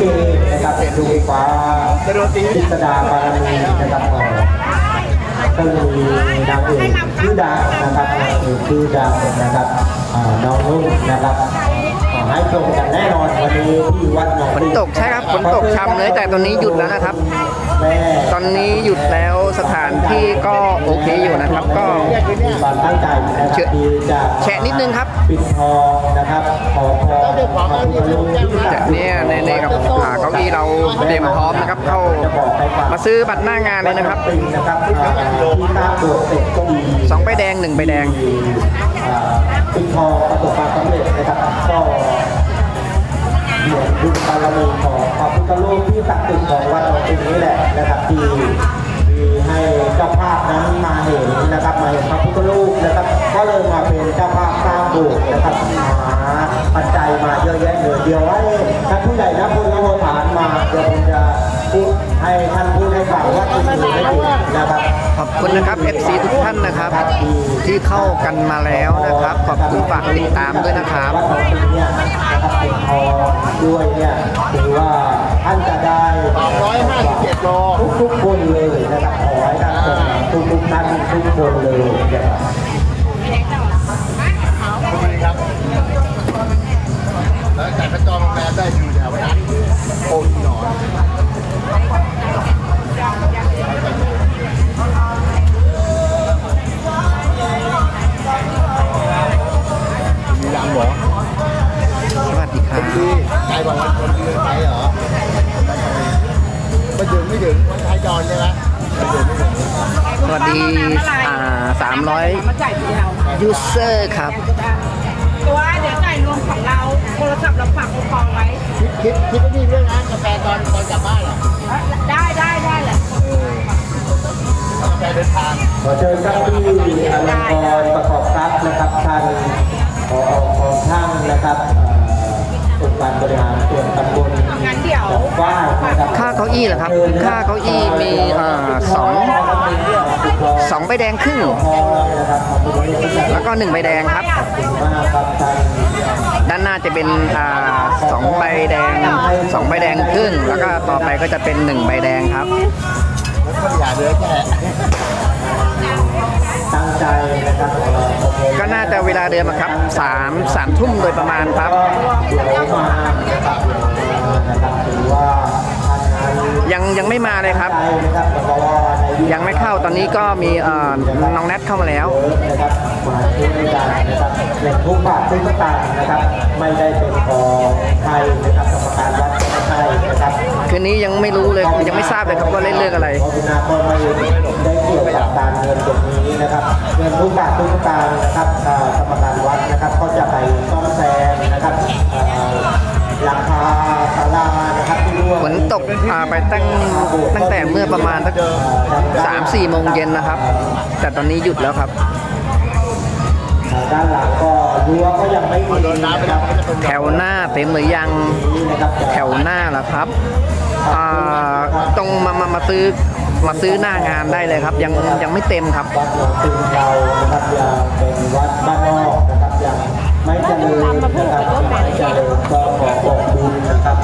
เกนะครับเป็นดูฟ้าพิสดาบารมีนะครับก็มีนางเอกชื่อดังนะครับนางเอกชื่อดังนะครับน้องนุ่นนะครับ เอ่อให้ชมกันแน่นอนวันนี้ที่วัดหนองฝนตกใช่ครับฝนตกช่ำเลยแต่ตอนนี้หยุดแล้วนะครับ ตอนนี้หยุดแล้วสถานที่ก็โอเคอยู่นะครับ ก็ความตั้งใจนะครับเชื่อที่จะแฉะนิดนึงครับปิดทองนะครับขอพรพระพุทธรูปที่ศัแต่กเนี่ยในในกับเก้าอี้เราเตรียมพร้อมนะครับเข้ามาซื้อบัตรหน้างานเลยนะครับสองใบแดงหนึ่งใบแดงปิดทองประสบความสำเร็จนะครับก็ เหมือนบุญบารมีของพระพุทธรูปที่ศักดิ์สิทธิ์ของวัดหนองปิงนี่แหละนะครับที่ที่ให้เจ้าภาพนั้นมาเห็นนะครับมาเห็นพระพุทธรูปนะครับก็เลยมาเป็นเจ้าภาพสร้างโบสถ์นะครับหาปัจจัยมาเยอะแยะเลยเดี๋ยวให้ท่านผู้ใหญ่นะคุณนโมฐานมาเดี๋ยวผมจะพูดให้ท่านพูดให้ฟังว่าจริงหรือไม่จริงนะครับ ขอบคุณนะครับ FC ทุกท่านนะครับ ที่เข้ากันมาแล้วนะครับ ขอบคุณฝากติดตามด้วยนะครับวัดหนองปิงเนี่ยนะครับเป็นทองด้วยเนี่ยถือว่าท่านจะได้257โลทุกๆคนเลยนะครับขอให้ท่านทุกทุกๆท่านทุกคนเลยนะครับดีครับแล้วแต่พระจอมแปลได้อยู่แถวนั้นโอ้ยหนอน 300มาจ่ายทีเดียวยูเซอร์ครับตัวเดี๋ยวจ่ายรวมของเราโทรศัพท์เราฝากคูปองไว้คิดคิดคิดว่านี่ด้วยนะกาแฟตอนตอนกลับบ้านเหรอได้ได้ได้แหละกาแฟเดินทางขอเชิญครับที่อลังกรประกอบทรัพย์นะครับท่านผอของช่างนะครับ ค่าเก้าอี้เหรอครับ ค่าเก้าอี้มีอ่าสองสองใบแดงครึ่ง แล้วก็หนึ่งใบแดงครับ ด้านหน้าจะเป็นอ่าสองใบแดงสองใบแดงครึ่ง แล้วก็ต่อไปก็จะเป็นหนึ่งใบแดงครับก็อย่าเดินแค่ตั้งใจนะครับก็น่าจะเวลาเดิมอะครับสามสามทุ่มโดยประมาณครับ ยวมานะครับเดี๋ยวมานะครับถือว่าท่านนั้นยังยังไม่มาเลยครับใจนะครับเพราะว่าในยุคยังไม่เข้าตอนนี้ก็มีเอ่อน้องแนทเข้ามาแล้วนะครับมาช่วยกันนะครับเล่นทุกบาททุกสตางค์นะครับ ไม่ได้เป็นของใครนะครับกรรมการวัดก็ไม่ใช่นะครับคืนนี้ยังไม่รู้เลยยังไม่ทราบเลยครับว่าเล่นเรื่องอะไรเพราะคุณอาก็ไม่ได้เกี่ยวกับการเงินตรงนี้นะครับเงินทุกบาททุกสตางค์นะครับเอ่อกรรมการวัดนะครับก็จะไป งฝนตกอ่าไปตั้งตั้งแต่เมื่อประมาณสักสามสี่โมงเย็นนะครับ แต่ตอนนี้หยุดแล้วครับด้านหลังก็รั้วก็ยังไม่มีนะครับก็จะเป็นแถวหน้าเต็มหรือยังแถวหน้าเหรอครับอ่าตรงมามามาซื้อมาซื้อหน้างานได้เลยครับ ยังยังไม่เต็มครับวัดหลวงตึงเรานะครับยังเป็นวัดบ้านนอกนะครับยังไม่เจริญนะครับยังไม่เจริญก็ขอขอบคุณนะครับ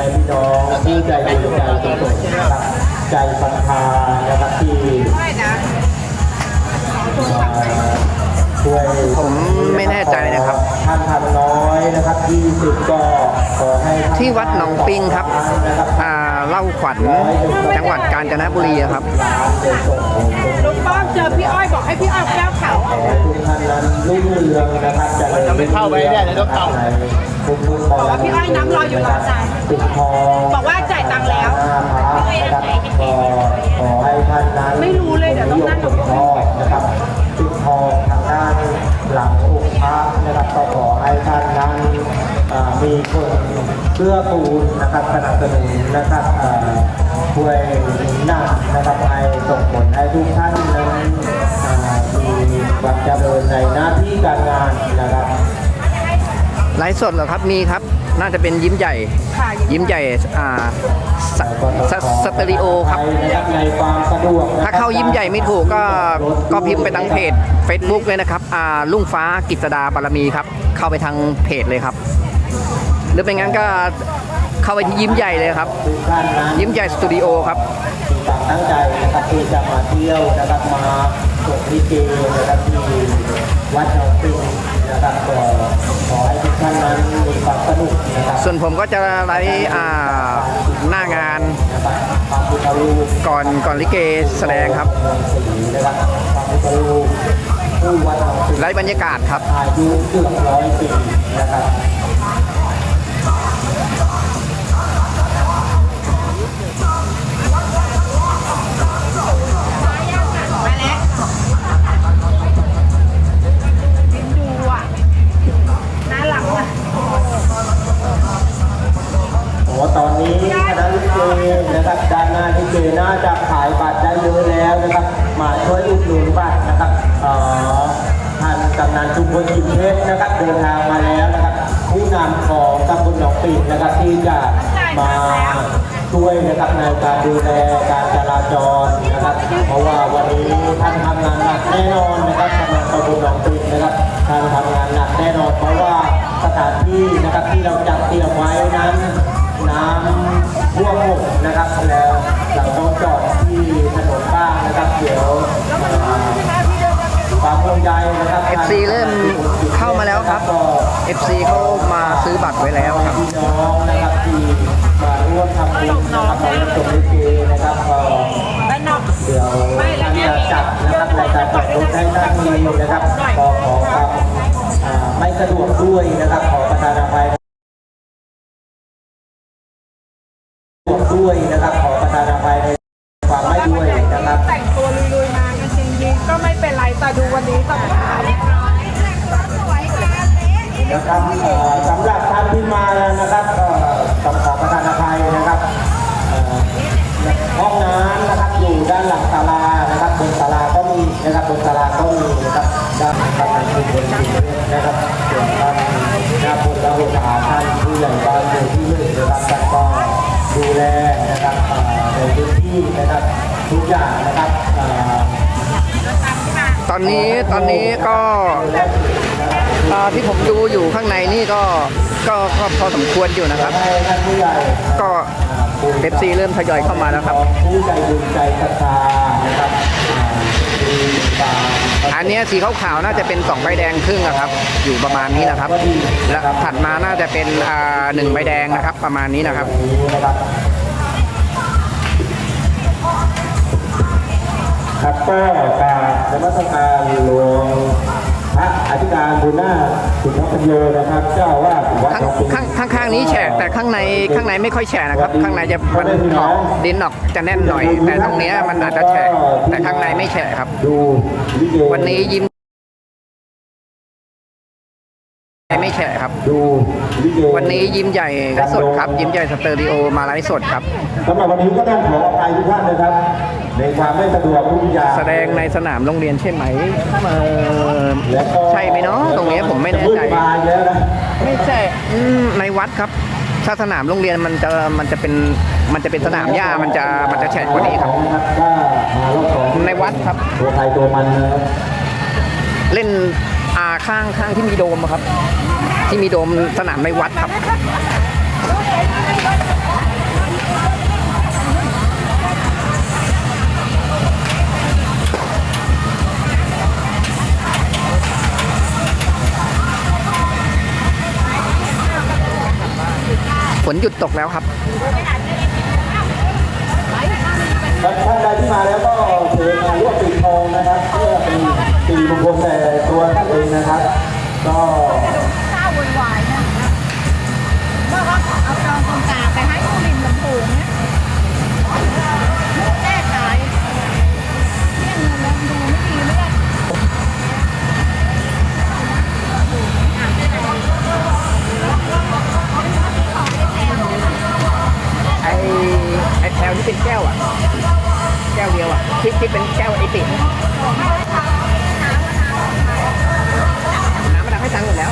ม่พี่น้องที่ใจดีใจสุดนะครับใจศรัทธานะครับที่ได้นะช่วยผมไม่แน่ใจนะครับท่านทำน้อยนะครับ20ก็ขอให้ท่านที่วัดหนองปิงครับนะครับอ่าเล่าขวัญจังหวัดกาญจนบุรีอะครับลุงป้อมเจอพี่อ้อยบอกให้พี่อ้อยแก้วเขาขอให้ทุกท่านนั้นรุ่งเรืองนะครับเจริญจะไม่เข้าไปเนี่ยเดี๋ยวต้องเข้าทุกทุกๆคนบอกว่าพี่อ้อยน้ำรออยู่รอจ่ายปิดทอง บอกว่าจ่ายตังค์แล้วหน้าพระนะครับก็ขอให้ท่านนั้นไม่รู้เลยเดี๋ยวต้องนั่งดูปิดทองนะครับปิดทองทางด้านหลังองค์พระนะครับก็ขอให้ท่านนั้นอ่ามีคนเพื่อปูนนะครับสนับสนุนนะครับอ่าช่วยหนุนนำนะครับให้ส่งผลให้ทุกท่านนั้นอ่ามีความเจริญในหน้าที่การงานนะครับไลฟ์สดเหรอครับมีครับ น่าจะเป็นยิ้มใหญ่ ค่ะยิ้มใหญ่อ่าสสสเตอริโอครับในความสะดวกนะครับ ถ้าเข้ายิ้มใหญ่ไม่ถูกก็ก็พิมพ์ไปทางเพจ Facebook เลยนะครับอ่าลุงฟ้ากิษดาบารมีครับ เข้าไปทางเพจเลยครับ หรือไม่งั้นก็เข้าไปที่ยิ้มใหญ่เลยครับทุกท่านนั้นยิ้มใหญ่สตูดิโอครับมีความตั้งใจนะครับที่จะมาเที่ยวนะครับมาชมลิเกนะครับที่วัดหนองปิง นะครับก็ขอให้ทุกท่านนั้นมีความสนุกนะครับส่วนผมก็จะไลฟ์อ่าหน้างาน นะครับความพุทธรูปก่อนก่อนลิเกแสดงครับเมืองศรีนะครับความพุทธรูปผู้วัดหนองปิงไลฟ์บรรยากาศครับ อายุเกือบร้อยปีนะครับ โอ้ตอนนี้คณะลิเกนะครับด้านหน้าลิเกน่าจะขายบัตรได้เยอะแล้วนะครับ มาช่วยอุดหนุนบัตรนะครับเอ่อท่านกำนันชุมพลกิมเพชรนะครับเดินทางมาแล้วนะครับ ผู้นำของตำบลหนองปิ่นนะครับที่จะมาช่วยนะครับในการดูแลการจราจรนะครับ เพราะว่าวันนี้ท่านทำงานหนักแน่นอนนะครับกำนันตำบลหนองปิ่นนะครับท่านทำงานหนักแน่นอน เพราะว่าสถานที่นะครับที่เราจัดเตรียมไว้นั้น ท่วมหมดนะครับแล้วเราต้องจอดที่ถนนบ้างนะครับเดี๋ยวเอ่อความห่วงใยนะครับ FC เริ่มเข้ามาแล้วครับก็ FC เขามาซื้อบัตรไว้แล้วครับพี่น้องนะครับที่มาร่วมทำบุญนะครับในสมลิเกนะครับก็บ้านนอกเดี๋ยวท่านจะจัดนะครับในการจัดรถให้ท่านมีนะครับขอขอความอ่าไม่สะดวกด้วยนะครับขอประทานอภัยด้วย ดูวันนี้ก็ไม่ได้นะครับเอ่อสำหรับท่านที่มานะครับก็ต้องขอประทานอภัยนะครับห้องน้ำนะครับอยู่ด้านหลังศาลานะครับบนศาลาก็มีนะครับบนศาลาก็มีนะครับด้านกำลังคุณบนสินะครับส่วนท่านน้าบนและหัวหาท่านผู้ใหญ่บ้านอยู่ที่นึ่นะครับท่านก็ดูแลนะครับในพื้นที่นะครับทุกอย่างนะครับ ตอนนี้ตอนนี้ก็ที่ผมดูอยู่ข้างในนี่ก็ก็พอสมควรอยู่นะครับให้ท่านผู้ใหญ่ก็ FC เริ่มทยอยเข้ามาแล้วครับผู้ใจบุญใจศรัทธานะครับอันนี้สีขาวๆน่าจะเป็น2ใบแดงครึ่งอะครับ อยู่ประมาณนี้นะครับ และถัดมาน่าจะเป็นอ่าหนึ่งใบแดงนะครับ ประมาณนี้นะครับ ครับก็การนมัสการหลวงพระอธิการบุญนาถสุนทรปัญโยนะครับ เจ้าว่าสวัดข้างหนองปิง ข้างข้างข้างนี้แฉะแต่ข้างในข้างในไม่ค่อยแฉะนะครับ ข้างในจะมันออกดินออกจะแน่นหน่อย แต่ตรงเนี้ยมันอาจจะแฉะแต่ข้างในไม่แฉะครับ ดูลิเกวันนี้ยิ้ม ฉะครับดูลิเกวันนี้ยิ้มใหญ่ไลฟ์สดครับ ยิ้มใหญ่สเตอริโอมาไลฟ์สดครับสำหรับวันนี้ก็ต้องขออภัยทุกท่านนะครับ ในความไม่สะดวกทุกอย่างแสดงในสนามโรงเรียนใช่ไหมเออแล้วก็ใช่ไหมเนาะตรงเนี้ยผมไม่แน่ใจจะพูดมาเยอะนะไม่ใช่อืมในวัดครับถ้าสนามโรงเรียนมันจะมันจะเป็นมันจะเป็นสนามหญ้ามันจะมันจะแฉะกว่านี้ครับก็มารอบสองในวัดครับตัวใครตัวมันนะครับเล่นอ่า ข้างข้างที่มีโดมครับ ที่มีโดมสนามในวัดครับฝนหยุดตกแล้วครับ ครับท่านใดที่มาแล้วก็เชิญมาร่วมปิดทองนะครับ เพื่อเป็นปีมงคลแต่ตัวท่านเองนะครับ ก็ แก้วอะ แก้วเดียวอะที่ที่เป็นแก้วไอติมน้ำมาดังให้ตังหมดแล้ว